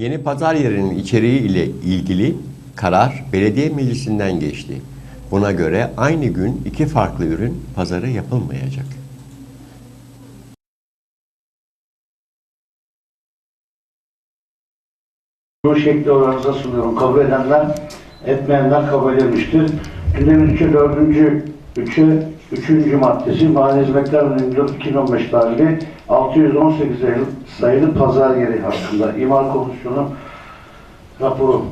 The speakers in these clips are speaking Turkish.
Yeni pazar yerinin içeriği ile ilgili karar belediye meclisinden geçti. Buna göre aynı gün iki farklı ürün pazarı yapılmayacak. Bu şekli oranıza sunuyorum. Kabul edenler, etmeyenler kabul edilmiştir. Gündemin 3'e 4. 3'e 3. maddesi Mali Hizmetler Müdürlüğü 2015 tarihli 618 sayılı, sayılı pazar yeri hakkında imar komisyonu raporu.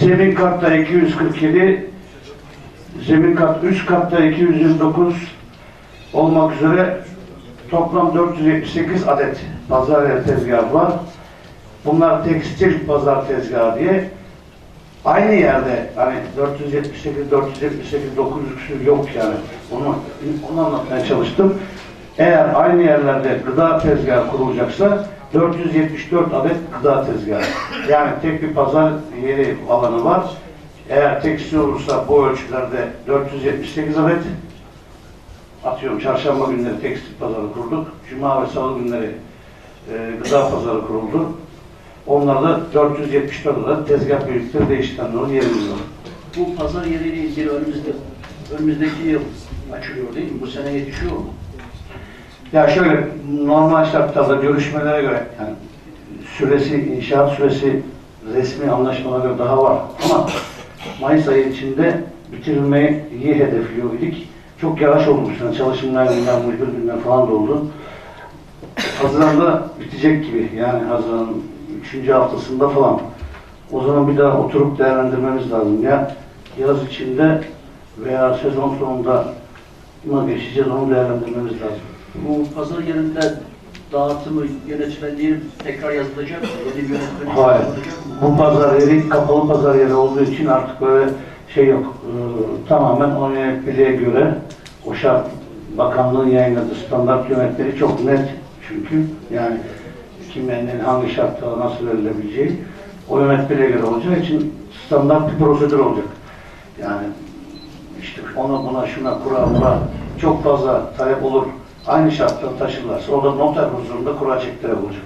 Zemin katta 247, zemin kat üst katta 229 olmak üzere toplam 478 adet pazar yeri tezgahı var. Bunlar tekstil pazar tezgahı diye aynı yerde hani 478 478 900 küsur yok yani. Onu onu anlatmaya çalıştım. Eğer aynı yerlerde gıda tezgahı kurulacaksa 474 adet gıda tezgahı. Yani tek bir pazar yeri alanı var. Eğer tekstil olursa bu ölçülerde 478 adet atıyorum çarşamba günleri tekstil pazarı kurduk. Cuma ve salı günleri e, gıda pazarı kuruldu. Onlarda 474 adet tezgah büyüklükleri değiştiren doğru yerimiz var. Bu pazar yeriyle ilgili önümüzde, önümüzdeki yıl açılıyor değil mi? Bu sene yetişiyor mu? Ya şöyle normal şartlarda görüşmelere göre yani süresi, inşaat süresi resmi anlaşmalara göre daha var. Ama Mayıs ayı içinde bitirilmeyi iyi hedefliyor idik. Çok yavaş olmuş. Yani çalışımlar günden, müdür günden falan da oldu. Haziran'da bitecek gibi. Yani Haziran'ın 3. haftasında falan. O zaman bir daha oturup değerlendirmemiz lazım. Ya yaz içinde veya sezon sonunda mı geçeceğiz onu değerlendirmemiz lazım. Bu pazar yerinde dağıtımı, yönetmenliği tekrar yazılacak mı? Yeni bir yönetmelik Hayır. Bu pazar yeri kapalı pazar yeri olduğu için artık böyle şey yok. Ee, tamamen o yönetmeliğe göre o şart bakanlığın yayınladığı standart yönetmeliği çok net çünkü yani kimlerin hangi şartlara nasıl verilebileceği o yönetmeliğe göre olacağı için standart bir prosedür olacak. Yani işte ona buna şuna kura mura çok fazla talep olur. Aynı şartlar taşırlarsa orada noter huzurunda kura çektirebilecek.